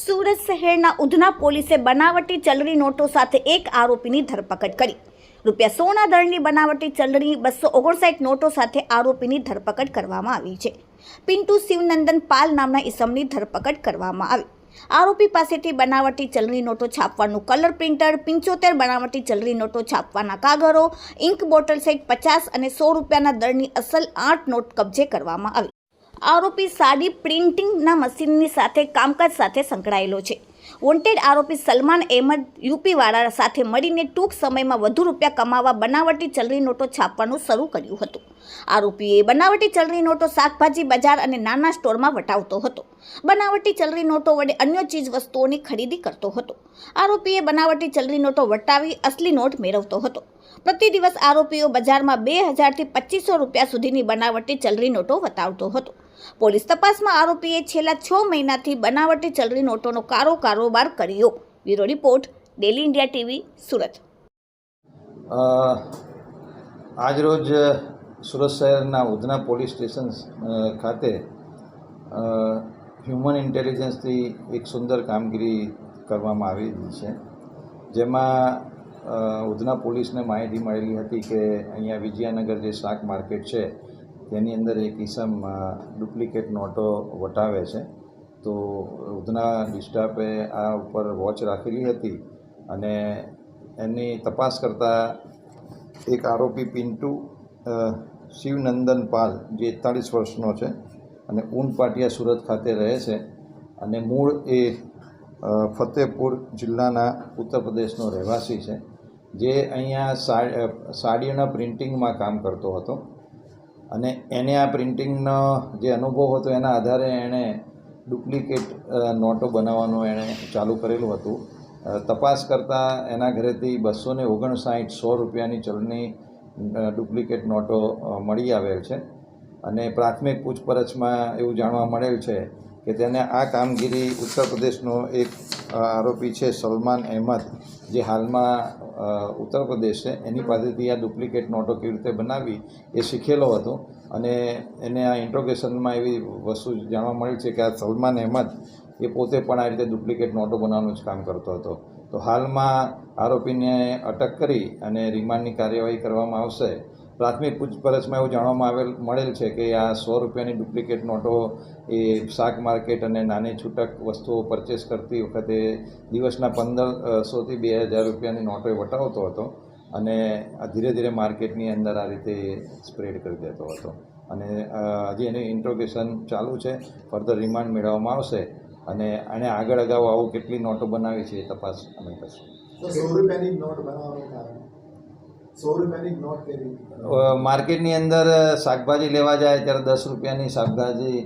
સુરત શહેરના ઉધના પોલીસે બનાવટી ચલણી નોટો સાથે એક આરોપીની ધરપકડ કરી. રૂપિયા સોના દળની બનાવટી ચલણી બસો ઓગણસાઠ નોટો સાથે આરોપીની ધરપકડ કરવામાં આવી છે. પિન્ટુ શિવનંદન પાલ નામના ઈસમની ધરપકડ કરવામાં આવી. આરોપી પાસેથી બનાવટી ચલણી નોટો છાપવાનું કલર પ્રિન્ટર, પંચોતેર બનાવટી ચલણી નોટો છાપવાના કાગળો, ઇંક બોટલ સહિત પચાસ અને સો રૂપિયાના દળની અસલ આઠ નોટ કબજે કરવામાં આવી. આરોપી સાડી પ્રિન્ટિંગના મશીનની સાથે કામકાજ સાથે સંકળાયેલો છે. વોન્ટેડ આરોપી સલમાન અહેમદ યુપીવાળા સાથે મળીને ટૂંક સમયમાં વધુ રૂપિયા કમાવા બનાવટી ચલણી નોટો છાપવાનું શરૂ કર્યું હતું. આરોપીએ બનાવટી ચલણી નોટો શાકભાજી બજાર અને નાના સ્ટોરમાં વટાવતો હતો. બનાવટી ચલણી નોટો વડે અન્ય ચીજ વસ્તુઓની ખરીદી કરતો હતો. આરોપીએ બનાવટી ચલણી નોટો વટાવી અસલી નોટ મેળવતો હતો. પ્રતિ દિવસ આરોપીઓ બજારમાં બે હજારથી પચીસો રૂપિયા સુધીની બનાવટી ચલણી નોટો વટાવતો હતો. પોલીસ તપાસમાં આરોપીએ છેલ્લા છ મહિનાથી બનાવટી ચલણી નોટોનો કારો કારોબાર કર્યો. Bureau report, daily India TV, Surat. આજરોજ સુરત શહેરના ઉધના પોલીસ સ્ટેશન ખાતે હ્યુમન ઇન્ટેલિજન્સથી એક સુંદર કામગીરી કરવામાં આવી છે. જેમાં ઉધના પોલીસને માહિતી મળેલી હતી કે અહીંયા વિજયાનગર જે શાક માર્કેટ છે તેની અંદર એક ઇસમ ડુપ્લિકેટ નોટો વટાવે છે. તો ઉધના ડિસ્ટાફે આ ઉપર વોચ રાખેલી હતી અને એની તપાસ કરતાં એક આરોપી પિન્ટુ શિવનંદન પાલ, જે એકતાળીસ વર્ષનો છે અને ઊન પાટિયા સુરત ખાતે રહે છે અને મૂળ એ ફતેહપુર જિલ્લાના ઉત્તર પ્રદેશનો રહેવાસી છે, જે અહીંયા સાડીઓના પ્રિન્ટિંગમાં કામ કરતો હતો. અને એને આ પ્રિન્ટિંગનો જે અનુભવ હતો એના આધારે એણે ડુપ્લિકેટ નોટો બનાવવાનું એણે ચાલુ કરેલું હતું. તપાસ કરતાં એના ઘરેથી બસો ને ઓગણસાઠ, સો રૂપિયાની ચલણી ડુપ્લિકેટ નોટો મળી આવેલ છે. અને પ્રાથમિક પૂછપરછમાં એવું જાણવા મળેલ છે કે તેને આ કામગીરી ઉત્તર પ્રદેશનો એક આરોપી છે સલમાન અહેમદ, જે હાલમાં ઉત્તર પ્રદેશ છે એની પાસેથી આ ડુપ્લિકેટ નોટો કેવી રીતે બનાવી એ શીખેલો હતો. અને એને આ ઇન્ટ્રોગેશનમાં એવી વસ્તુ જાણવા મળી છે કે આ સલમાન અહેમદ એ પોતે પણ આ રીતે ડુપ્લિકેટ નોટો બનાવવાનું જ કામ કરતો હતો. તો હાલમાં આરોપીને અટક કરી અને રિમાન્ડની કાર્યવાહી કરવામાં આવશે. પ્રાથમિક પૂછપરછમાં એવું જાણવામાં આવેલ, મળેલ છે કે આ સો રૂપિયાની ડુપ્લિકેટ નોટો એ શાક માર્કેટ અને નાની છૂટક વસ્તુઓ પરચેસ કરતી વખતે દિવસના પંદરસોથી બે હજાર રૂપિયાની નોટો વટાવતો હતો અને ધીરે ધીરે માર્કેટની અંદર આ રીતે સ્પ્રેડ કરી દેતો હતો. અને હજી એની ઇન્ટ્રોગેશન ચાલુ છે, ફર્ધર રિમાન્ડ મેળવવામાં આવશે અને આને આગળ અગાઉ આવું કેટલી નોટો બનાવી છે એ તપાસ અમે કરશું. સો રૂપિયાની નોટ બનાવવાનું કારણ? માર્કેટની અંદર શાકભાજી લેવા જાય ત્યારે દસ રૂપિયાની શાકભાજી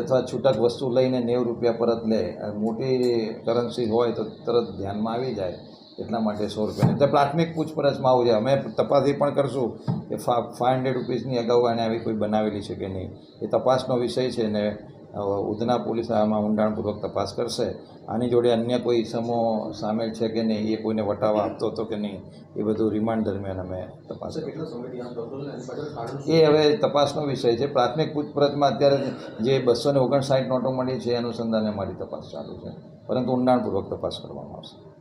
અથવા છૂટક વસ્તુ લઈને નેવું રૂપિયા પરત લે. મોટી કરન્સી હોય તો તરત ધ્યાનમાં આવી જાય. એટલા માટે સો રૂપિયાની. તો પ્રાથમિક પૂછપરછમાં આવું છે. અમે તપાસી પણ કરશું કે ફાઇવ હંડ્રેડ રૂપીસની અગાઉ આને આવી કોઈ બનાવેલી છે કે નહીં. એ તપાસનો વિષય છે ને ઉધના પોલીસ આમાં ઊંડાણપૂર્વક તપાસ કરશે. આની જોડે અન્ય કોઈ ઇસમો સામેલ છે કે નહીં, એ કોઈને વટાવા આપતો હતો કે નહીં, એ બધું રિમાન્ડ દરમિયાન અમે તપાસ એ હવે તપાસનો વિષય છે. પ્રાથમિક પૂછપરછમાં અત્યારે જે બસો ને ઓગણસાઠ નોટો મળી છે અનુસંધાને મારી તપાસ ચાલુ છે. પરંતુ ઊંડાણપૂર્વક તપાસ કરવામાં આવશે.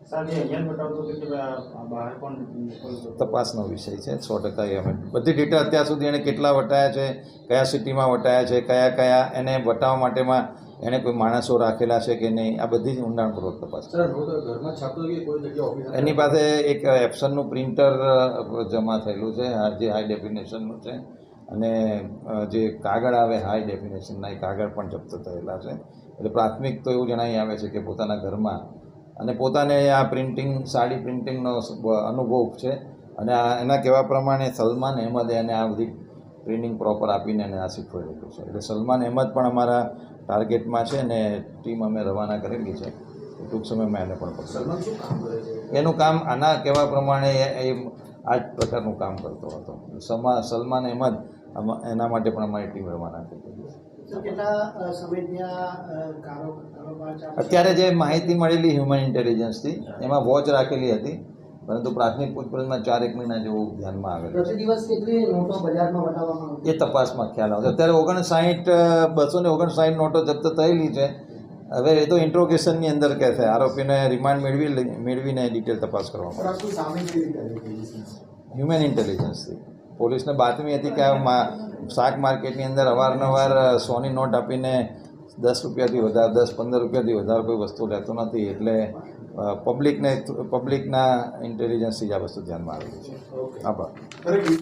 તપાસનો વિષય છે સો ટકા એ અમે બધી ડિટેલ અત્યાર સુધી એણે કેટલા વટાયા છે કયા સિટીમાં વટાયા છે કયા કયા એને વટાવવા માટેમાં એણે કોઈ માણસો રાખેલા છે કે નહીં આ બધી જ ઊંડાણપૂર્વક તપાસ. સર નોટ ઘરમાં છાપતો કે કોઈ જગ્યાએ ઓફિસ એની પાસે એક એપ્સનનું પ્રિન્ટર જમા થયેલું છે જે હાઈ ડેફિનેશનનું છે અને જે કાગળ આવે હાઈ ડેફિનેશનના એ કાગળ પણ જપ્ત થયેલા છે. એટલે પ્રાથમિક તો એવું જણાવી આવે છે કે પોતાના ઘરમાં અને પોતાને આ પ્રિન્ટિંગ સાડી પ્રિન્ટિંગનો અનુભવ છે. અને આ એના કહેવા પ્રમાણે સલમાન અહેમદે એને આ બધી ટ્રેનિંગ પ્રોપર આપીને એને આ શીખવાડેલું છે. એટલે સલમાન અહેમદ પણ અમારા ટાર્ગેટમાં છે અને ટીમ અમે રવાના કરેલી છે. ટૂંક સમયમાં એને પણ છે? એનું કામ આના કહેવા પ્રમાણે એ આ જ પ્રકારનું કામ કરતો હતો. સલમાન અહેમદ એના માટે પણ અમારી ટીમ રવાના કરી અત્યારે જે માહિતી મળેલી હ્યુમન ઇન્ટેલિજન્સથી એમાં વોચ રાખેલી હતી પરંતુ પ્રાથમિક પૂછપરછમાં ચાર એક મહિના જેવું ધ્યાનમાં આવે એ તપાસમાં ખ્યાલ આવશે અત્યારે ઓગણસાઠ બસો ને ઓગણસાઠ નોટો જપ્ત થયેલી છે. હવે એ તો ઇન્ટ્રોગેશનની અંદર કહેશે આરોપીને રિમાન્ડ મેળવી મેળવીને ડિટેલ તપાસ કરવામાં હ્યુમન ઇન્ટેલિજન્સથી પોલીસને બાતમી હતી કે શાક માર્કેટની અંદર અવારનવાર સોની નોટ આપીને દસ રૂપિયાથી વધારે દસ પંદર રૂપિયાથી વધારે કોઈ વસ્તુ લેતો નથી. એટલે પબ્લિકને પબ્લિકના ઇન્ટેલિજન્સથી જ આ વસ્તુ ધ્યાનમાં આવેલી છે. આભાર.